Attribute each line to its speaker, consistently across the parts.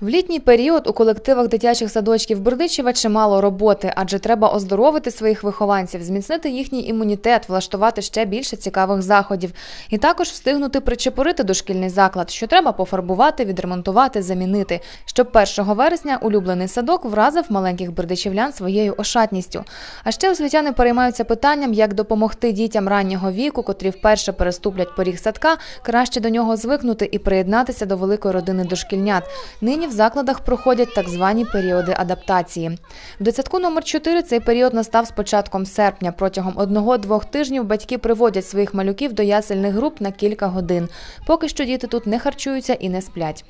Speaker 1: В літній період у колективах дитячих садочків Бердичева чимало роботи, адже треба оздоровити своїх вихованців, зміцнити їхній імунітет, влаштувати ще більше цікавих заходів, і також встигнути причепурити дошкільний заклад, що треба пофарбувати, відремонтувати, замінити, щоб 1 вересня улюблений садок вразив маленьких бердичівлян своєю ошатністю. А ще освітяни переймаються питанням, як допомогти дітям раннього віку, котрі вперше переступлять поріг садка, краще до нього звикнути і приєднатися до великої родини дошкільнят. Нині в закладах проходять так звані періоди адаптації. В дитсадку номер 4 цей період настав з початком серпня. Протягом одного-двох тижнів батьки приводять своїх малюків до ясельних груп на кілька годин. Поки що діти тут не харчуються і не сплять.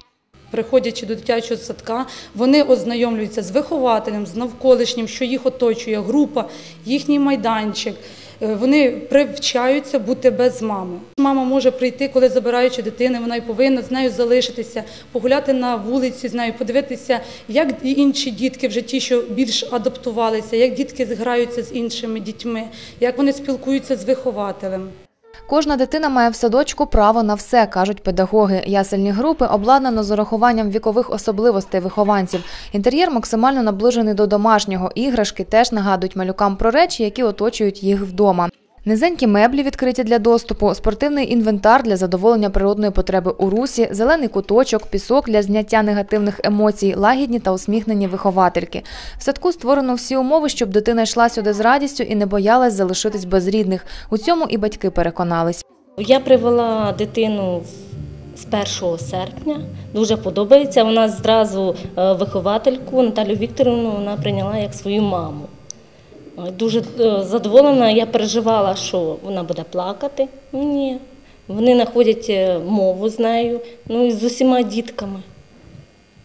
Speaker 2: Приходячи до дитячого садка, вони ознайомлюються з вихователем, з навколишнім, що їх оточує, група, їхній майданчик. Е, Вони привчаються бути без мами. Мама може прийти, коли забираючи дитини, вона й повинна з нею залишитися, погуляти на вулиці з нею, подивитися, як інші дітки вже ті, що більш адаптувалися, як дітки граються з іншими дітьми, як вони спілкуються з вихователем.
Speaker 1: Кожна дитина має в садочку право на все, кажуть педагоги. Ясельні групи обладнано з урахуванням вікових особливостей вихованців. Інтер'єр максимально наближений до домашнього. Іграшки теж нагадують малюкам про речі, які оточують їх вдома. Низенькі меблі відкриті для доступу, спортивний інвентар для задоволення природної потреби у русі, зелений куточок, пісок для зняття негативних емоцій, лагідні та усміхнені виховательки. В садку створено всі умови, щоб дитина йшла сюди з радістю і не боялась залишитись без рідних. У цьому і батьки переконались.
Speaker 3: Я привела дитину з 1 серпня. Дуже подобається. Вона зразу е, виховательку Наталю Вікторовну вона прийняла як свою маму. Е, Дуже е, задоволена. Я переживала, що вона буде плакати. Ні. Вони знаходять е, мову з нею, ну і з усіма дітками.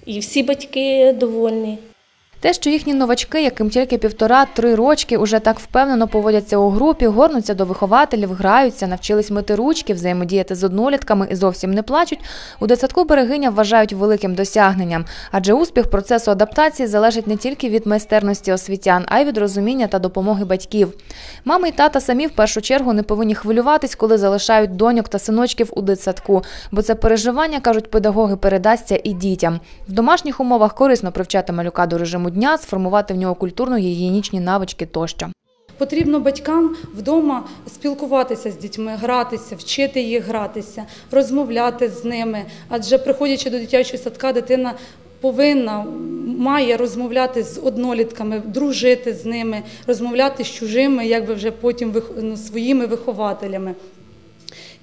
Speaker 3: І всі батьки довольні.
Speaker 1: Те, що їхні новачки, яким тільки півтора-три рочки, уже так впевнено поводяться у групі, горнуться до вихователів, граються, навчились мити ручки, взаємодіяти з однолітками і зовсім не плачуть, у дитсадку берегиня вважають великим досягненням. Адже успіх процесу адаптації залежить не тільки від майстерності освітян, а й від розуміння та допомоги батьків. Мами й тата самі в першу чергу не повинні хвилюватись, коли залишають доньок та синочків у дитсадку, бо це переживання, кажуть педагоги, передасться і дітям. В домашніх умовах корисно привчати малюка до режиму дня, сформувати в нього культурно-гігієнічні навички тощо.
Speaker 2: Потрібно батькам вдома спілкуватися з дітьми, гратися, вчити їх гратися, розмовляти з ними. Адже приходячи до дитячого садка, дитина повинна має розмовляти з однолітками, дружити з ними, розмовляти з чужими, якби вже потім ну, своїми вихователями.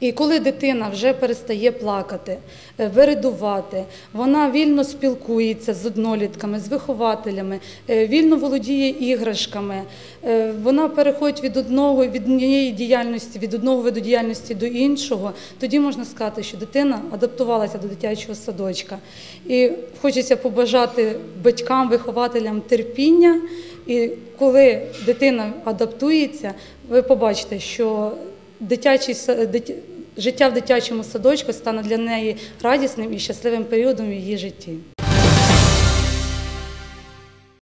Speaker 2: І коли дитина вже перестає плакати, е, виридувати, вона вільно спілкується з однолітками, з вихователями, е, вільно володіє іграшками, е, вона переходить від одного від однієї діяльності, від одного виду діяльності до іншого, тоді можна сказати, що дитина адаптувалася до дитячого садочка. І хочеться побажати батькам, вихователям терпіння. І коли дитина адаптується, ви побачите, що дитячий дитя- життя в дитячому садочку стане для неї радісним і щасливим періодом в її житті.